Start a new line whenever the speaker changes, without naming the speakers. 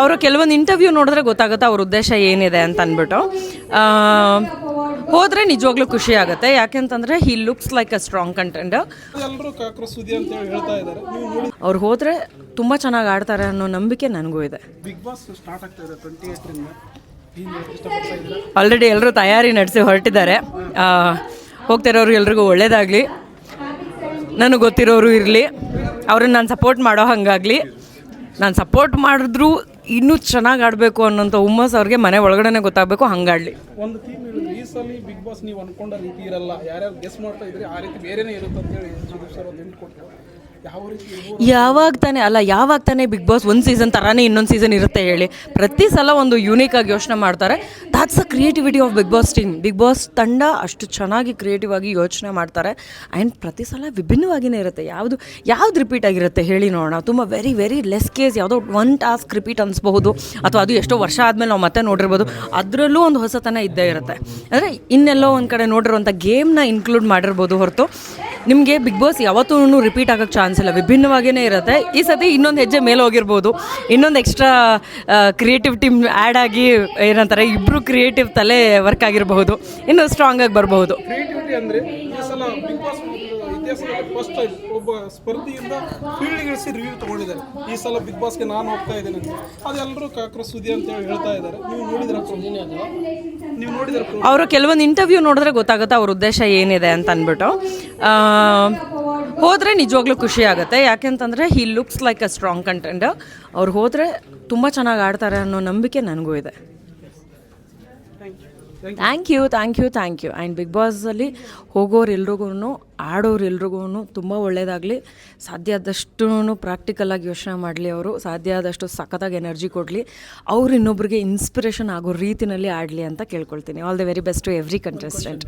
ಅವರು ಕೆಲವೊಂದು ಇಂಟರ್ವ್ಯೂ ನೋಡಿದ್ರೆ ಗೊತ್ತಾಗುತ್ತೆ ಅವ್ರ ಉದ್ದೇಶ ಏನಿದೆ ಅಂತ ಅಂದ್ಬಿಟ್ಟು. ಹೋದ್ರೆ ನಿಜವಾಗ್ಲೂ ಖುಷಿ ಆಗುತ್ತೆ. ಯಾಕೆಂತಂದ್ರೆ he looks like a strong content ಅವ್ರು ಹೋದ್ರೆ ತುಂಬಾ ಚೆನ್ನಾಗಿ ಆಡ್ತಾರೆ ಅನ್ನೋ ನಂಬಿಕೆ ನನಗೂ ಇದೆ. ಆಲ್ರೆಡಿ ಎಲ್ಲರೂ ತಯಾರಿ ನಡೆಸಿ ಹೊರಟಿದ್ದಾರೆ. ಹೋಗ್ತಿರೋರು ಎಲ್ರಿಗೂ ಒಳ್ಳೇದಾಗಲಿ. ನನಗೆ ಗೊತ್ತಿರೋರು ಇರಲಿ. ಅವ್ರನ್ನ ನಾನು ಸಪೋರ್ಟ್ ಮಾಡೋ ಹಾಗಾಗಲಿ. ನಾನು ಸಪೋರ್ಟ್ ಮಾಡಿದ್ರು ಇನ್ನೂ ಚೆನ್ನಾಗಿ ಆಡಬೇಕು ಅನ್ನೋಂಥ ಹುಮ್ಮಸ್ ಅವ್ರಿಗೆ ಮನೆ ಒಳಗಡೆನೆ ಗೊತ್ತಾಗಬೇಕು, ಹಂಗಾಡ್ಲಿ.
ಒಂದು ಹೇಳಿದ್ರು ಈ ಸಲ ಬಿಗ್ ಬಾಸ್ ನೀವು ಅನ್ಕೊಂಡ ರೀತಿ ಇರಲ್ಲ. ಯಾರ್ಯಾರು ಗೆಸ್ ಮಾಡ್ತಾ ಇದ್ರಿ ಆ ರೀತಿ ಬೇರೆನೇ ಇರುತ್ತೆ ಅಂತ ಹೇಳಿ ಸರ್ ಒಂದು
ಯಾವಾಗ ತಾನೇ, ಅಲ್ಲ, ಯಾವಾಗ ತಾನೇ ಬಿಗ್ ಬಾಸ್ ಒಂದು ಸೀಸನ್ ಥರನೇ ಇನ್ನೊಂದು ಸೀಸನ್ ಇರುತ್ತೆ ಹೇಳಿ. ಪ್ರತಿ ಸಲ ಒಂದು ಯೂನಿಕ್ ಆಗಿ ಯೋಚನೆ ಮಾಡ್ತಾರೆ. That's a creativity of Bigg Boss team Bigg Boss ತಂಡ ಅಷ್ಟು ಚೆನ್ನಾಗಿ ಕ್ರಿಯೇಟಿವ್ ಆಗಿ ಯೋಚನೆ ಮಾಡ್ತಾರೆ. ಆ್ಯಂಡ್ ಪ್ರತಿ ಸಲ ವಿಭಿನ್ನವಾಗಿಯೇ ಇರುತ್ತೆ. ಯಾವುದು, ಯಾವ್ದು ರಿಪೀಟ್ ಆಗಿರುತ್ತೆ ಹೇಳಿ ನೋಡೋಣ. ತುಂಬ ವೆರಿ ವೆರಿ ಲೆಸ್ ಕೇಸ್ ಯಾವುದೋ ಒನ್ ಟಾಸ್ಕ್ ರಿಪೀಟ್ ಅನಿಸ್ಬಹುದು. ಅಥವಾ ಅದು ಎಷ್ಟೋ ವರ್ಷ ಆದಮೇಲೆ ನಾವು ಮತ್ತೆ ನೋಡಿರ್ಬೋದು. ಅದರಲ್ಲೂ ಒಂದು ಹೊಸತನ ಇದ್ದೇ ಇರುತ್ತೆ. ಅಂದರೆ ಇನ್ನೆಲ್ಲೋ ಒಂದು ಕಡೆ ನೋಡಿರುವಂಥ ಗೇಮ್ನ ಇನ್ಕ್ಲೂಡ್ ಮಾಡಿರ್ಬೋದು ಹೊರತು. ನಿಮಗೆ ಬಿಗ್ ಬಾಸ್ ಯಾವತ್ತೂ ರಿಪೀಟ್ ಆಗೋಕ್ಕೆ ಚಾನ್ಸ್ ಇಲ್ಲ. ವಿಭಿನ್ನವಾಗಿಯೇ ಇರುತ್ತೆ. ಈ ಸತಿ ಇನ್ನೊಂದು ಹೆಜ್ಜೆ ಮೇಲೆ ಹೋಗಿರ್ಬೋದು. ಇನ್ನೊಂದು ಎಕ್ಸ್ಟ್ರಾ ಕ್ರಿಯೇಟಿವ್ ಟೀಮ್ ಆ್ಯಡ್ ಆಗಿ ಏನಂತಾರೆ ಇಬ್ಬರು ಕ್ರಿಯೇಟಿವ್ ತಲೆ ವರ್ಕ್ ಆಗಿರಬಹುದು. ಇನ್ನೂ ಸ್ಟ್ರಾಂಗ್ ಆಗಿ ಬರಬಹುದು.
ಫಸ್ಟ್ ಟೈಮ್ ಒಬ್ಬ ಸ್ಪರ್ಧಿಯಿಂದ ರಿವ್ಯೂ ತಗೊಂಡಿದ್ದಾರೆ. ಈ ಸಲ ಬಿಗ್ ಬಾಸ್ಗೆ ನಾನು ಹೋಗ್ತಾ ಇದ್ದೇನೆ ಅಂತ. ಅದೆಲ್ಲರೂ ಕಾಕ್ರೋಚ್ ಸುದ್ದಿ ಅಂತ ಹೇಳಿ ಹೇಳ್ತಾ ಇದ್ದಾರೆ. ನೀವು ನೋಡಿದ್ರ ನೀವು ನೋಡಿದ್ರ
ಅವರು ಕೆಲವೊಂದು ಇಂಟರ್ವ್ಯೂ ನೋಡಿದ್ರೆ ಗೊತ್ತಾಗುತ್ತೆ ಅವ್ರ ಉದ್ದೇಶ ಏನಿದೆ ಅಂತ ಅಂದ್ಬಿಟ್ಟು. ಹೋದ್ರೆ ನಿಜವಾಗ್ಲೂ ಖುಷಿ ಆಗುತ್ತೆ. ಯಾಕೆಂತಂದರೆ he looks like a strong content ಅವ್ರು ಹೋದರೆ ತುಂಬ ಚೆನ್ನಾಗಿ ಆಡ್ತಾರೆ ಅನ್ನೋ ನಂಬಿಕೆ ನನಗೂ ಇದೆ. Thank you thank you thank you and big ಬಾಸಲ್ಲಿ ಹೋಗೋರೆಲ್ರಿಗೂ ಆಡೋರೆಲ್ರಿಗೂ ತುಂಬ ಒಳ್ಳೆಯದಾಗಲಿ ಸಾಧ್ಯ ಆದಷ್ಟು ಪ್ರಾಕ್ಟಿಕಲಾಗಿ ಯೋಚನೆ ಮಾಡಲಿ ಅವರು. ಸಾಧ್ಯ ಆದಷ್ಟು ಸಖತ್ತಾಗಿ ಎನರ್ಜಿ ಕೊಡಲಿ. ಅವ್ರು ಇನ್ನೊಬ್ರಿಗೆ ಇನ್ಸ್ಪಿರೇಷನ್ ಆಗೋ ರೀತಿಯಲ್ಲಿ ಆಡಲಿ ಅಂತ ಕೇಳ್ಕೊಳ್ತೀನಿ. All the very best to every contestant